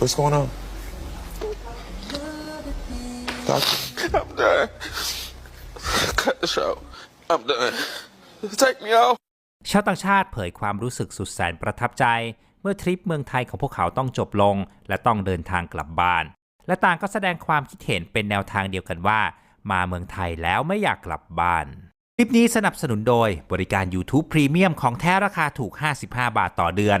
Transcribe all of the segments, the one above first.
What's going on? Talk to me. I'm done. Cut the show. I'm done. Take me off. ชาวต่างชาติเผยความรู้สึกสุดแสนประทับใจ เมื่อทริปเมืองไทยของพวกเขาต้องจบลง และต้องเดินทางกลับบ้าน และต่างก็แสดงความคิดเห็นเป็นแนวทางเดียวกันว่า มาเมืองไทยแล้วไม่อยากกลับบ้านคลิปนี้สนับสนุนโดยบริการ YouTube Premium ของแท้ราคาถูก 55 บาทต่อเดือน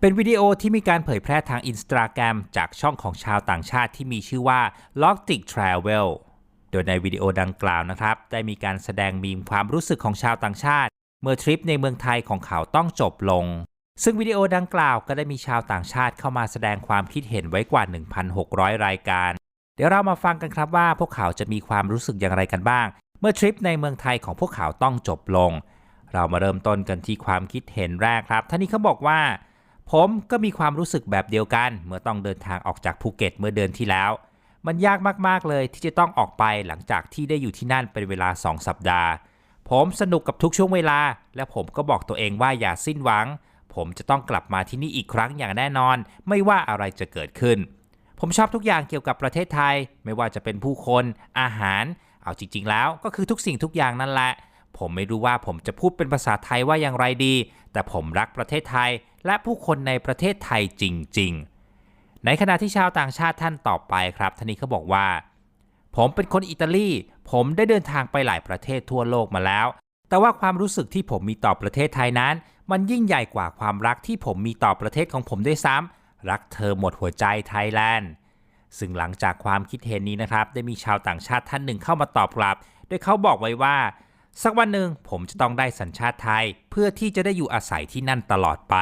เป็นวิดีโอที่มีการเผยแพร่ทางอินสตาแกรมจากช่องของชาวต่างชาติที่มีชื่อว่า Logtic Travel โดยในวิดีโอดังกล่าวนะครับ ได้มีการแสดงมีมความรู้สึกของชาวต่างชาติ เมื่อทริปในเมืองไทยของเขาต้องจบลง ซึ่งวิดีโอดังกล่าวก็ได้มีชาวต่างชาติเข้ามาแสดงความคิดเห็นไว้กว่า 1,600 รายการ เดี๋ยวเรามาฟังกันครับว่าพวกเขาจะมีความรู้สึกอย่างไรกันบ้าง เมื่อทริปในเมืองไทยของพวกเขาต้องจบลง เรามาเริ่มต้นกันที่ความคิดเห็นแรกครับท่านนี้เขาบอกว่า ผมก็มีความรู้สึกแบบเดียวกัน เมื่อต้องเดินทางออกจากภูเก็ตเมื่อเดือนที่แล้ว มันยากมากๆเลยที่จะต้องออกไปหลังจากที่ได้อยู่ที่นั่นเป็นเวลา 2 สัปดาห์ ผมสนุกกับทุกช่วงเวลา และผมก็บอกตัวเองว่าอย่าสิ้นหวัง ผมจะต้องกลับมาที่นี่อีกครั้งอย่างแน่นอน ไม่ว่าอะไรจะเกิดขึ้น ผมชอบทุกอย่างเกี่ยวกับประเทศไทย ไม่ว่าจะเป็นผู้คนอาหาร เอาจริง ๆ แล้วก็คือทุกสิ่งทุกอย่างนั่นแหละ ผมไม่รู้ว่าผมจะพูดเป็นภาษาไทยว่าอย่างไรดี แต่ผมรักประเทศไทยและผู้คนในประเทศไทยจริง ๆ ในขณะที่ชาวต่างชาติท่านต่อไปครับท่านนี้เขาบอกว่า ผมเป็นคนอิตาลี ผมได้เดินทางไปหลายประเทศทั่วโลกมาแล้ว แต่ว่าความรู้สึกที่ผมมีต่อประเทศไทยนั้น มันยิ่งใหญ่กว่าความรักที่ผมมีต่อประเทศของผมด้วยซ้ำรักเธอหมดหัวใจไทยแลนด์ซึ่งหลังจากความคิดเห็นนี้นะครับ ได้มีชาวต่างชาติท่านหนึ่งเข้ามาตอบกลับโดยเขาบอกไว้ว่า สักวันหนึ่งผมจะต้องได้สัญชาติไทย เพื่อที่จะได้อยู่อาศัยที่นั่นตลอดไป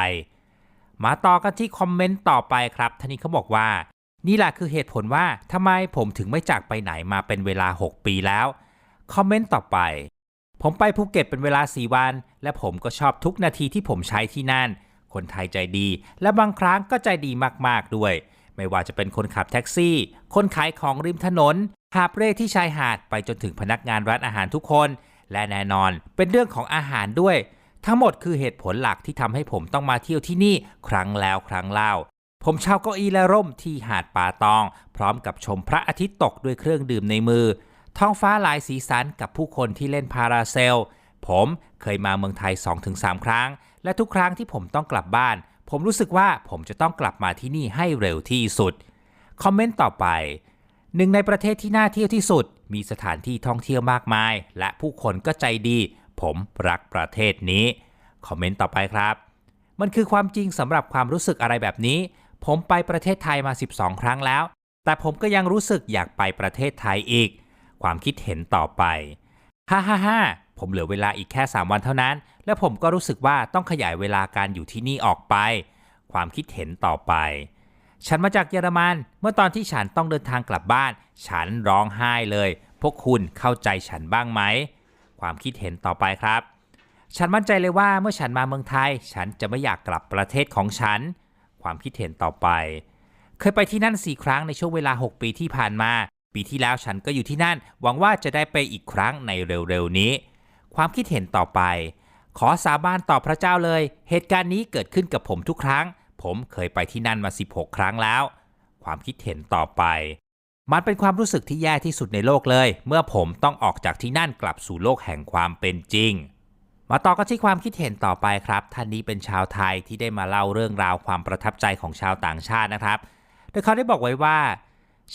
มาต่อกันที่คอมเมนต์ต่อไปครับท่านนี้เขาบอกว่า นี่แหละคือเหตุผลว่าทำไมผมถึงไม่จากไปไหนมาเป็นเวลา 6 ปีแล้ว คอมเมนต์ต่อไป ผมไปภูเก็ตเป็นเวลา 4 วัน และผมก็ชอบทุกนาทีที่ผมใช้ที่นั่น คนไทยใจดี และบางครั้งก็ใจดีมากๆด้วย ไม่ว่าจะเป็นคนขับแท็กซี่ คนขายของริมถนนหาบเร่ที่ชายหาดไปจนถึงพนักงานร้านอาหารทุกคน และแน่นอนเป็นเรื่องของอาหารด้วย ทั้งหมดคือเหตุผลหลักที่ทำให้ผมต้องมาเที่ยวที่นี่ครั้งแล้วครั้งเล่า ผมเช่าเก้าอี้และร่มที่หาดป่าตอง พร้อมกับชมพระอาทิตย์ตกด้วยเครื่องดื่มในมือ ท้องฟ้าหลายสีสันกับผู้คนที่เล่นพาราเซล ผมเคยมาเมืองไทย 2-3 ครั้ง และทุกครั้งที่ผมต้องกลับบ้าน ผมรู้สึกว่าผมจะต้องกลับมาที่นี่ให้เร็วที่สุด คอมเมนต์ต่อไป หนึ่งในประเทศที่น่าเที่ยวที่สุด มีสถานที่ท่องเที่ยวมากมาย และผู้คนก็ใจดี ผมรักประเทศนี้ คอมเมนต์ต่อไปครับ มันคือความจริงสำหรับความรู้สึกอะไรแบบนี้ ผมไปประเทศไทยมา 12 ครั้งแล้ว แต่ผมก็ยังรู้สึกอยากไปประเทศไทยอีก ความคิดเห็นต่อไปฮ่าฮ่าฮ่าผมเหลือเวลาอีกแค่ 3 วันเท่านั้น และผมก็รู้สึกว่าต้องขยายเวลาการอยู่ที่นี่ออกไป ความคิดเห็นต่อไป ฉันมาจากเยอรมัน เมื่อตอนที่ฉันต้องเดินทางกลับบ้าน ฉันร้องไห้เลย พวกคุณเข้าใจฉันบ้างไหม ความคิดเห็นต่อไปครับ ฉันมั่นใจเลยว่าเมื่อฉันมาเมืองไทย ฉันจะไม่อยากกลับประเทศของฉัน ความคิดเห็นต่อไป เคยไปที่นั่น4ครั้งในช่วงเวลา 6 ปีที่ผ่านมา ปีที่แล้วฉันก็อยู่ที่นั่น หวังว่าจะได้ไปอีกครั้งในเร็วๆนี้ ความคิดเห็นต่อไป ขอสาบานต่อพระเจ้าเลย เหตุการณ์นี้เกิดขึ้นกับผมทุกครั้ง ผมเคยไปที่นั่นมา 16 ครั้งแล้ว ความคิดเห็นต่อไป มันเป็นความรู้สึกที่แย่ที่สุดในโลกเลย เมื่อผมต้องออกจากที่นั่นกลับสู่โลกแห่งความเป็นจริง มาต่อกันที่ความคิดเห็นต่อไปครับ ท่านนี้เป็นชาวไทยที่ได้มาเล่าเรื่องราวความประทับใจของชาวต่างชาตินะครับ โดยเขาได้บอกไว้ว่า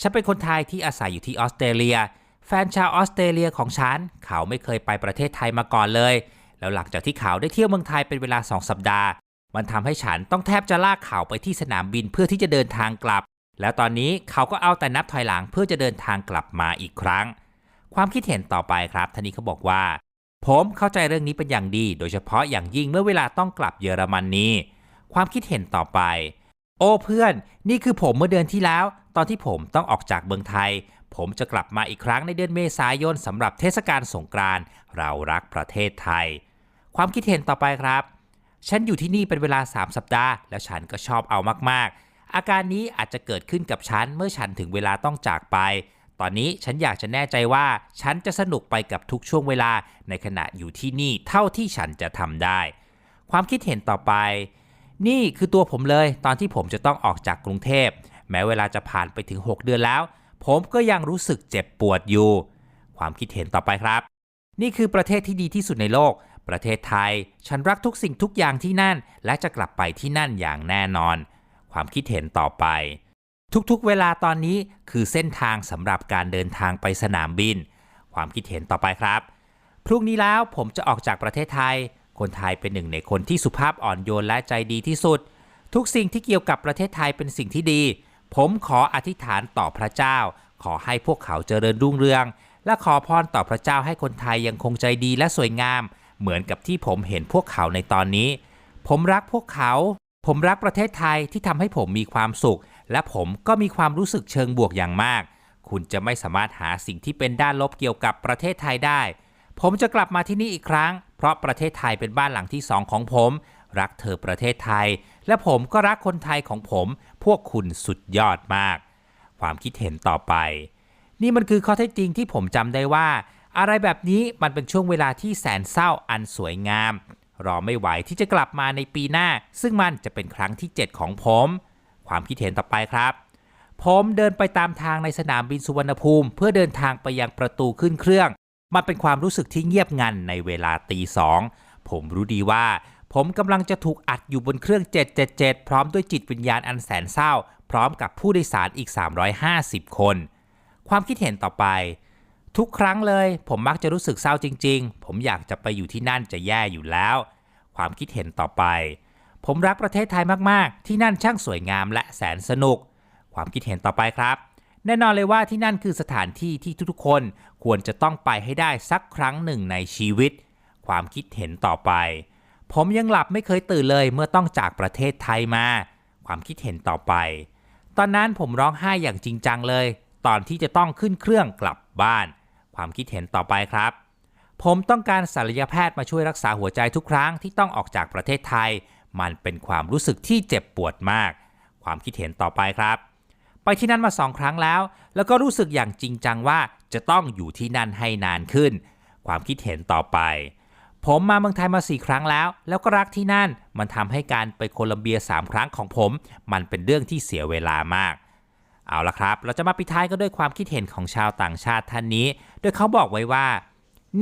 ฉันเป็นคนไทยที่อาศัยอยู่ที่ออสเตรเลีย แฟนชาวออสเตรเลียของฉันเขาไม่เคยไปประเทศไทยมาก่อนเลยแล้วหลังจากที่เขาได้เที่ยวเมืองไทยเป็นเวลา 2 สัปดาห์ มันทำให้ฉันต้องแทบจะลากเขาไปที่สนามบินเพื่อที่จะเดินทางกลับ แล้วตอนนี้เขาก็เอาแต่นับถอยหลังเพื่อจะเดินทางกลับมาอีกครั้ง ความคิดเห็นต่อไปครับท่านนี้เขาบอกว่า ผมเข้าใจเรื่องนี้เป็นอย่างดี โดยเฉพาะอย่างยิ่งเมื่อเวลาต้องกลับเยอรมนนีความคิดเห็นต่อไป โอ้เพื่อน นี่คือผมเมื่อเดือนที่แล้ว ตอนที่ผมต้องออกจากเมืองไทย ผมจะกลับมาอีกครั้งในเดือนเมษายนสำหรับเทศกาลสงกรานต์เรารักประเทศไทย ความคิดเห็นต่อไปครับ ฉันอยู่ที่นี่เป็นเวลา 3 สัปดาห์ แล้วฉันก็ชอบเอามากๆ อาการนี้อาจจะเกิดขึ้นกับฉันเมื่อฉันถึงเวลาต้องจากไป ตอนนี้ฉันอยากจะแน่ใจว่า ฉันจะสนุกไปกับทุกช่วงเวลาในขณะอยู่ที่นี่เท่าที่ฉันจะทำได้ ความคิดเห็นต่อไป นี่คือตัวผมเลย ตอนที่ผมจะต้องออกจากกรุงเทพ แม้เวลาจะผ่านไปถึง 6 เดือนแล้ว ผมก็ยังรู้สึกเจ็บปวดอยู่ ความคิดเห็นต่อไปครับ นี่คือประเทศที่ดีที่สุดในโลก ประเทศไทย ฉันรักทุกสิ่งทุกอย่างที่นั่น และจะกลับไปที่นั่นอย่างแน่นอน ความคิดเห็นต่อไป ทุกๆ เวลาตอนนี้คือเส้นทางสำหรับการเดินทางไปสนามบิน ความคิดเห็นต่อไปครับ พรุ่งนี้แล้วผมจะออกจากประเทศไทย คนไทยเป็นหนึ่งในคนที่สุภาพอ่อนโยนและใจดีที่สุด ทุกสิ่งที่เกี่ยวกับประเทศไทยเป็นสิ่งที่ดี ผมขออธิษฐานต่อพระเจ้า ขอให้พวกเขาเจริญรุ่งเรือง และขอพรต่อพระเจ้าให้คนไทยยังคงใจดีและสวยงาม เหมือนกับที่ผมเห็นพวกเขาในตอนนี้ ผมรักพวกเขา ผมรักประเทศไทยที่ทำให้ผมมีความสุข และผมก็มีความรู้สึกเชิงบวกอย่างมาก คุณจะไม่สามารถหาสิ่งที่เป็นด้านลบเกี่ยวกับประเทศไทยได้ ผมจะกลับมาที่นี่อีกครั้ง เพราะประเทศไทยเป็นบ้านหลังที่สองของผม รักเธอประเทศไทย และผมก็รักคนไทยของผม พวกคุณสุดยอดมาก ความคิดเห็นต่อไป นี่มันคือข้อเท็จจริงที่ผมจำได้ว่า อะไรแบบนี้มันเป็นช่วงเวลาที่แสนเศร้าอันสวยงาม รอไม่ไหวที่จะกลับมาในปีหน้า ซึ่งมันจะเป็นครั้งที่ 7 ของผม ความคิดเห็นต่อไปครับ ผมเดินไปตามทางในสนามบินสุวรรณภูมิ เพื่อเดินทางไปยังประตูขึ้นเครื่อง มันเป็นความรู้สึกที่เงียบงันในเวลาตีสองผมรู้ดีว่า ผมกำลังจะถูกอัดอยู่บนเครื่อง 777 พร้อมด้วยจิตวิญญาณอันแสนเศร้า พร้อมกับผู้โดยสารอีก 350 คน ความคิดเห็นต่อไป ทุกครั้งเลย ผมมักจะรู้สึกเศร้าจริง ๆ ผมอยากจะไปอยู่ที่นั่นจะแย่อยู่แล้ว ความคิดเห็นต่อไป ผมรักประเทศไทยมากๆ ที่นั่นช่างสวยงามและแสนสนุก ความคิดเห็นต่อไปครับ แน่นอนเลยว่าที่นั่นคือสถานที่ที่ทุกๆ คนควรจะต้องไปให้ได้สักครั้งหนึ่งในชีวิต ความคิดเห็นต่อไป ผมยังหลับไม่เคยตื่นเลยเมื่อต้องจากประเทศไทยมา ความคิดเห็นต่อไป ตอนนั้นผมร้องไห้อย่างจริงจังเลย ตอนที่จะต้องขึ้นเครื่องกลับบ้าน ความคิดเห็นต่อไปครับ ผมต้องการศัลยแพทย์มาช่วยรักษาหัวใจทุกครั้งที่ต้องออกจากประเทศไทย มันเป็นความรู้สึกที่เจ็บปวดมาก ความคิดเห็นต่อไปครับ ไปที่นั่นมาสองครั้งแล้ว แล้วก็รู้สึกอย่างจริงจังว่าจะต้องอยู่ที่นั่นให้นานขึ้น ความคิดเห็นต่อไปผมมาเมืองไทยมาสี่ครั้งแล้ว แล้วก็รักที่นั่น มันทำให้การไปโคลัมเบีย 3 ครั้งของผม มันเป็นเรื่องที่เสียเวลามาก เอาละครับ เราจะมาปิดท้ายกันด้วยความคิดเห็นของชาวต่างชาติท่านนี้ โดยเขาบอกไว้ว่า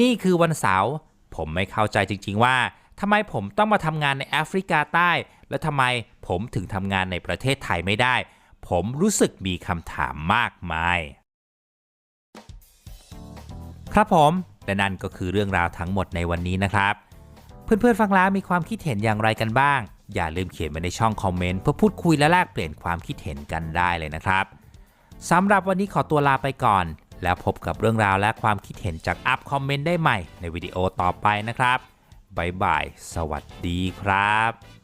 นี่คือวันเสาร์ผมไม่เข้าใจจริง ๆ ว่าทำไมผมต้องมาทำงานในแอฟริกาใต้ และทำไมผมถึงทำงานในประเทศไทยไม่ได้ ผมรู้สึกมีคำถามมากมาย ครับผมและนั่นก็คือเรื่องราวทั้งหมดในวันนี้นะครับ เพื่อนๆฟังแล้วมีความคิดเห็นอย่างไรกันบ้าง อย่าลืมเขียนไว้ในช่องคอมเมนต์เพื่อพูดคุยและแลกเปลี่ยนความคิดเห็นกันได้เลยนะครับสำหรับวันนี้ขอตัวลาไปก่อน แล้วพบกับเรื่องราวและความคิดเห็นจากอัพคอมเมนต์ได้ใหม่ในวิดีโอต่อไปนะครับบ๊ายบาย สวัสดีครับ